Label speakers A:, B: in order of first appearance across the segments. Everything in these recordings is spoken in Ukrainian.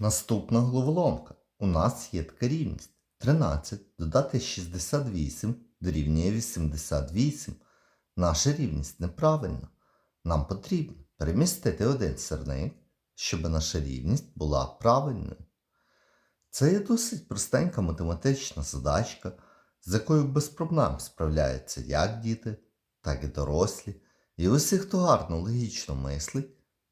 A: Наступна головоломка. У нас є така рівність. 13 додати 68 дорівнює 88. Наша рівність неправильна. Нам потрібно перемістити один сірник, щоб наша рівність була правильною. Це є досить простенька математична задачка, з якою без проблем справляються як діти, так і дорослі. І усі, хто гарно логічно мислить,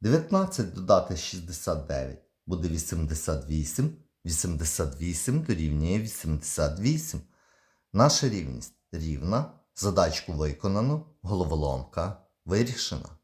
A: 19 додати 69 буде 88, 88 дорівнює 88. Наша рівність рівна, задачку виконано, головоломка вирішена.